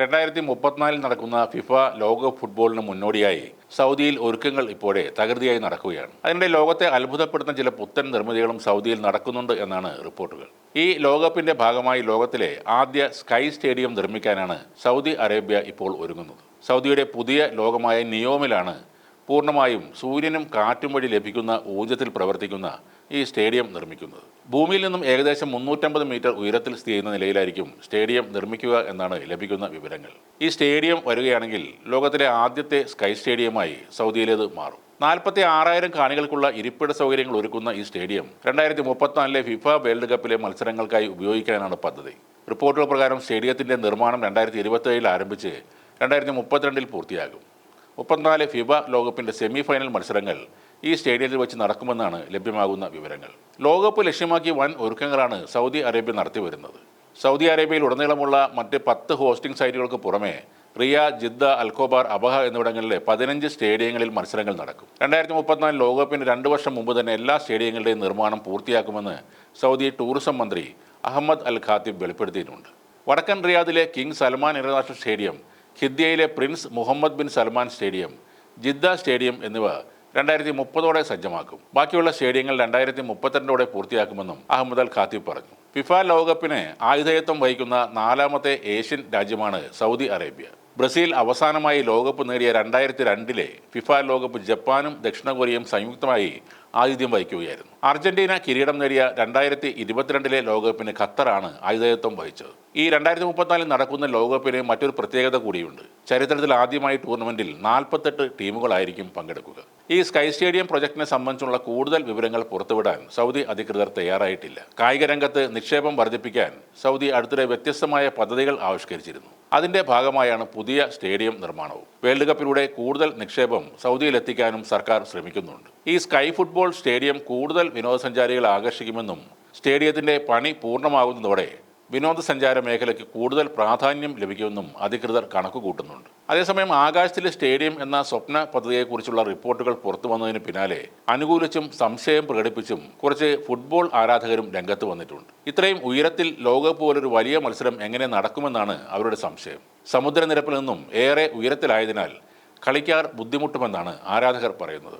രണ്ടായിരത്തി മുപ്പത്തിനാലിൽ നടക്കുന്ന ഫിഫ ലോകകപ്പ് ഫുട്ബോളിന് മുന്നോടിയായി സൗദിയിൽ ഒരുക്കങ്ങൾ ഇപ്പോഴേ തകൃതിയായി നടക്കുകയാണ്. അതിനിടെ ലോകത്തെ അത്ഭുതപ്പെടുത്തുന്ന ചില പുത്തൻ നിർമ്മിതികളും സൗദിയിൽ നടക്കുന്നുണ്ട് എന്നാണ് റിപ്പോർട്ടുകൾ. ഈ ലോകകപ്പിന്റെ ഭാഗമായി ലോകത്തിലെ ആദ്യ സ്കൈ സ്റ്റേഡിയം നിർമ്മിക്കാനാണ് സൗദി അറേബ്യ ഇപ്പോൾ ഒരുങ്ങുന്നത്. സൗദിയുടെ പുതിയ ലോകമായ നിയോമിലാണ് പൂർണമായും സൂര്യനും കാറ്റും വഴി ലഭിക്കുന്ന ഊർജത്തിൽ പ്രവർത്തിക്കുന്ന ഈ സ്റ്റേഡിയം നിർമ്മിക്കുന്നത്. ഭൂമിയിൽ നിന്നും ഏകദേശം മുന്നൂറ്റമ്പത് മീറ്റർ ഉയരത്തിൽ സ്ഥിതി ചെയ്യുന്ന നിലയിലായിരിക്കും സ്റ്റേഡിയം നിർമ്മിക്കുക എന്നാണ് ലഭിക്കുന്ന വിവരങ്ങൾ. ഈ സ്റ്റേഡിയം വരികയാണെങ്കിൽ ലോകത്തിലെ ആദ്യത്തെ സ്കൈ സ്റ്റേഡിയമായി സൗദിയിലേത് മാറും. നാൽപ്പത്തി ആറായിരം കാണികൾക്കുള്ള ഇരിപ്പിട സൗകര്യങ്ങൾ ഒരുക്കുന്ന ഈ സ്റ്റേഡിയം രണ്ടായിരത്തി മുപ്പത്തിനാലിലെ ഫിഫ വേൾഡ് കപ്പിലെ മത്സരങ്ങൾക്കായി ഉപയോഗിക്കാനാണ് പദ്ധതി. റിപ്പോർട്ടുകൾ പ്രകാരം സ്റ്റേഡിയത്തിന്റെ നിർമ്മാണം രണ്ടായിരത്തി ഇരുപത്തേഴിൽ ആരംഭിച്ച് രണ്ടായിരത്തി മുപ്പത്തിരണ്ടിൽ പൂർത്തിയാകും. മുപ്പത്തിനാല് ഫിബ ലോകകപ്പിന്റെ സെമി ഫൈനൽ മത്സരങ്ങൾ ഈ സ്റ്റേഡിയത്തിൽ വെച്ച് നടക്കുമെന്നാണ് ലഭ്യമാകുന്ന വിവരങ്ങൾ. ലോകകപ്പ് ലക്ഷ്യമാക്കി വൻ ഒരുക്കങ്ങളാണ് സൗദി അറേബ്യ നടത്തി വരുന്നത്. സൗദി അറേബ്യയിൽ ഉടനീളമുള്ള മറ്റ് പത്ത് ഹോസ്റ്റിംഗ് സൈറ്റുകൾക്ക് പുറമെ റിയ ജിദ്ദ അൽക്കോബാർ അബഹ എന്നിവിടങ്ങളിലെ പതിനഞ്ച് സ്റ്റേഡിയങ്ങളിൽ മത്സരങ്ങൾ നടക്കും. രണ്ടായിരത്തി മുപ്പത്തിനാല് ലോകകപ്പിന് രണ്ട് വർഷം മുമ്പ് തന്നെ എല്ലാ സ്റ്റേഡിയങ്ങളുടെയും നിർമ്മാണം പൂർത്തിയാക്കുമെന്ന് സൗദി ടൂറിസം മന്ത്രി അഹമ്മദ് അൽ ഖാത്തിബ് വെളിപ്പെടുത്തിയിട്ടുണ്ട്. വടക്കൻ റിയാദിലെ king Salman international stadium ഖിദ്യയിലെ prince Muhammad bin Salman stadium Jeddah stadium എന്നിവ രണ്ടായിരത്തി മുപ്പതോടെ സജ്ജമാക്കും. ബാക്കിയുള്ള സ്റ്റേഡിയങ്ങൾ രണ്ടായിരത്തി മുപ്പത്തിരണ്ടോടെ പൂർത്തിയാക്കുമെന്നും അഹമ്മദ് അൽ ഖാത്തിബ് പറഞ്ഞു. ഫിഫ ലോകകപ്പിന് ആതിഥേയത്വം വഹിക്കുന്ന നാലാമത്തെ ഏഷ്യൻ രാജ്യമാണ് സൗദി അറേബ്യ. ബ്രസീൽ അവസാനമായി ലോകകപ്പ് നേടിയ രണ്ടായിരത്തി രണ്ടിലെ ഫിഫ ലോകകപ്പ് ജപ്പാനും ദക്ഷിണ കൊറിയയും സംയുക്തമായി ആതിഥ്യം വഹിക്കുകയായിരുന്നു. അർജന്റീന കിരീടം നേടിയ രണ്ടായിരത്തി ഇരുപത്തിരണ്ടിലെ ലോകകപ്പിന് ഖത്തറാണ് ആതിഥേയത്വം വഹിച്ചത്. ഈ രണ്ടായിരത്തി മുപ്പത്തിനാലിൽ നടക്കുന്ന ലോകകപ്പിന് മറ്റൊരു പ്രത്യേകത കൂടിയുണ്ട്. ചരിത്രത്തിൽ ആദ്യമായി ടൂർണമെന്റിൽ നാൽപ്പത്തെട്ട് ടീമുകളായിരിക്കും പങ്കെടുക്കുക. ഈ സ്കൈ സ്റ്റേഡിയം പ്രൊജക്ടിനെ സംബന്ധിച്ചുള്ള കൂടുതൽ വിവരങ്ങൾ പുറത്തുവിടാൻ സൗദി അധികൃതർ തയ്യാറായിട്ടില്ല. കായിക രംഗത്ത് നിക്ഷേപം വർദ്ധിപ്പിക്കാൻ സൗദി അടുത്തിടെ വ്യത്യസ്തമായ പദ്ധതികൾ ആവിഷ്കരിച്ചിരുന്നു. അതിന്റെ ഭാഗമായാണ് പുതിയ സ്റ്റേഡിയം നിർമ്മാണവും. വേൾഡ് കപ്പിലൂടെ കൂടുതൽ നിക്ഷേപം സൗദിയിലെത്തിക്കാനും സർക്കാർ ശ്രമിക്കുന്നുണ്ട്. ഈ സ്കൈ ഫുട്ബോൾ സ്റ്റേഡിയം കൂടുതൽ വിനോദസഞ്ചാരികളെ ആകർഷിക്കുമെന്നും സ്റ്റേഡിയത്തിന്റെ പണി പൂർണമാകുന്നതോടെ വിനോദസഞ്ചാര മേഖലയ്ക്ക് കൂടുതൽ പ്രാധാന്യം ലഭിക്കുമെന്നും അധികൃതർ കണക്കുകൂട്ടുന്നുണ്ട്. അതേസമയം ആകാശത്തിലെ സ്റ്റേഡിയം എന്ന സ്വപ്ന പദ്ധതിയെക്കുറിച്ചുള്ള റിപ്പോർട്ടുകൾ പുറത്തു വന്നതിന് പിന്നാലെ അനുകൂലിച്ചും സംശയം പ്രകടിപ്പിച്ചും കുറച്ച് ഫുട്ബോൾ ആരാധകരും രംഗത്ത് വന്നിട്ടുണ്ട്. ഇത്രയും ഉയരത്തിൽ ലോകകപ്പ് പോലൊരു വലിയ മത്സരം എങ്ങനെ നടക്കുമെന്നാണ് അവരുടെ സംശയം. സമുദ്രനിരപ്പിൽ നിന്നും ഏറെ ഉയരത്തിലായതിനാൽ കളിക്കാർ ബുദ്ധിമുട്ടുമെന്നാണ് ആരാധകർ പറയുന്നത്.